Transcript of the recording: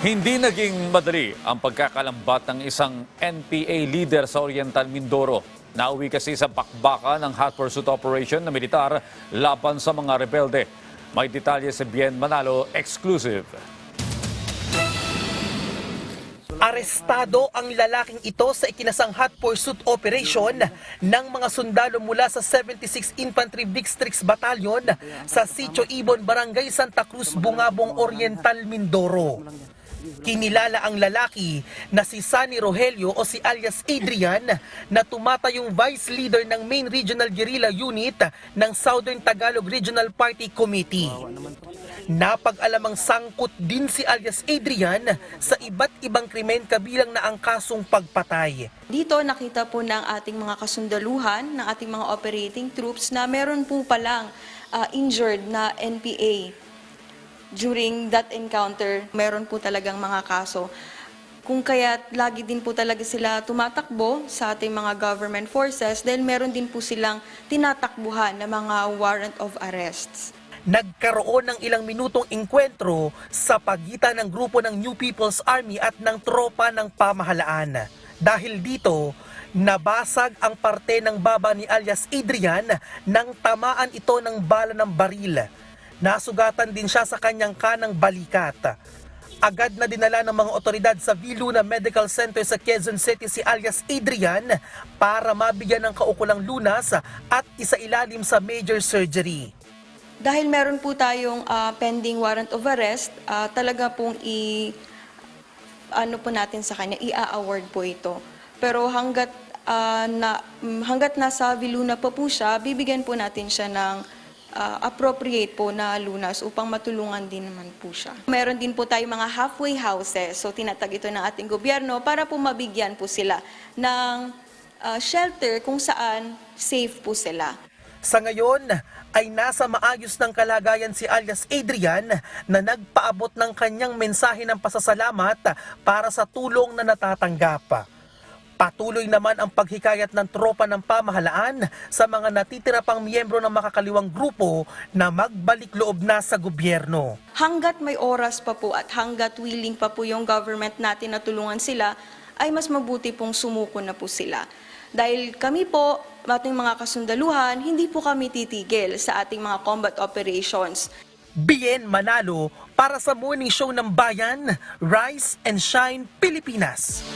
Hindi naging madali ang pagkakalambat ng isang NPA leader sa Oriental Mindoro. Nauwi kasi sa bakbaka ng hot pursuit operation na militar laban sa mga rebelde. May detalye si Bien Manalo, exclusive. Arestado ang lalaking ito sa ikinasang hot pursuit operation ng mga sundalo mula sa 76 Infantry Districts Battalion sa Sitio Ibon, Barangay Santa Cruz, Bungabong Oriental, Mindoro. Kinilala ang lalaki na si Sunny Rogelio o si alias Adrian na tumatayong vice leader ng main regional guerrilla unit ng Southern Tagalog Regional Party Committee. Napag-alamang sangkot din si alias Adrian sa iba't ibang krimen kabilang na ang kasong pagpatay. Dito nakita po ng ating mga kasundaluhan, ng ating mga operating troops na meron po palang ah, injured na NPA. During that encounter, meron po talagang mga kaso. Kung kaya lagi din po talaga sila tumatakbo sa ating mga government forces dahil meron din po silang tinatakbuhan na mga warrant of arrests. Nagkaroon ng ilang minutong engkwentro sa pagitan ng grupo ng New People's Army at ng tropa ng pamahalaan. Dahil dito, nabasag ang parte ng baba ni alias Adrian nang tamaan ito ng bala ng baril. Nasugatan din siya sa kanyang kanang balikat. Agad na dinala ng mga otoridad sa Viluna Medical Center sa Quezon City si alias Adrian para mabigyan ng kaukulang lunas at isailalim sa major surgery. Dahil meron po tayong ah, pending warrant of arrest, ah, talaga pong i ano po natin sa kanya, i-award po ito. Pero hanggat ah, na hanggat nasa Viluna pa po siya, bibigyan po natin siya ng ah, appropriate po na lunas upang matulungan din naman po siya. Meron din po tayong mga halfway houses. So tinatag ito ng ating gobyerno para po mabigyan po sila ng ah, shelter kung saan safe po sila. Sa ngayon ay nasa maayos ng kalagayan si alias Adrian na nagpaabot ng kanyang mensahe ng pasasalamat para sa tulong na natatanggap. Patuloy naman ang paghikayat ng tropa ng pamahalaan sa mga natitira pang miyembro ng makakaliwang grupo na magbalik loob na sa gobyerno. hanggat may oras pa po at hanggat willing pa po yung government natin na tulungan sila, ay mas mabuti pong sumuko na po sila. Dahil kami po, ating mga kasundaluhan, hindi po kami titigil sa ating mga combat operations. Bien Manalo para sa morning show ng Bayan, Rise and Shine Pilipinas.